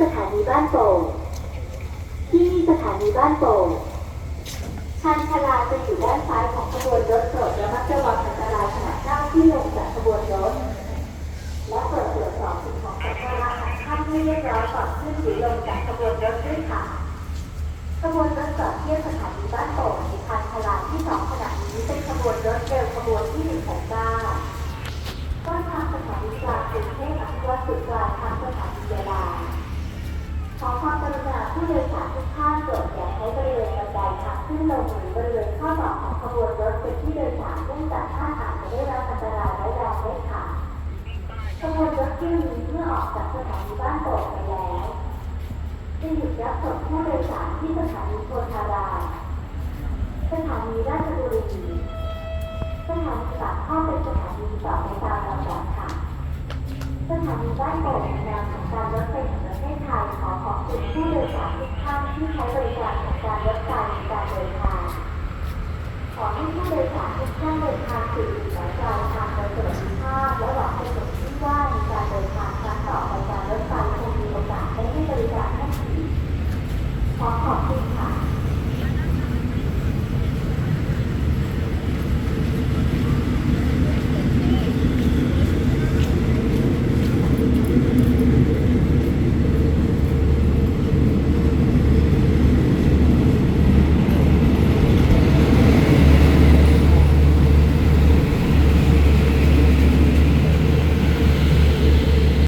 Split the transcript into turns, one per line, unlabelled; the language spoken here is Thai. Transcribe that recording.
สถานีบ้านโป่งที่นี่สถานีบ้านโป่งชานชาลาจะอยู่ด้านซ้ายของขบวนรถโปรดระมัดระวังอันตรายขณะก้าวที่ลงจากขบวนรถ และเปิดตรวจสอบสิ่งของสัมภาระของท่านให้เรียบร้อยก่อนขึ้นหรือลงจากขบวนรถด้วยค่ะขบวนรถจอดเทียบสถานีบ้านโป่งในคันชาลาที่สอง ขึ้นลงหรือบริเวณข้อต่อของขบวนรถเป็นที่โดยสารเนื่องจากท่าอาจจะได้รับอันตรายร้ายแรงได้ค่ะขบวนรถที่นี้เมื่อออกจากสถานีบ้านโป่งไปแล้วจะหยุดรับส่งผู้โดยสารที่สถานีโพธารามสถานีราชบุรีสถานีปากท่อเป็นสถานีต่อไปตามลำดับค่ะสถานีบ้านโป่งในนามของการรถไฟแห่งประเทศไทย 好好。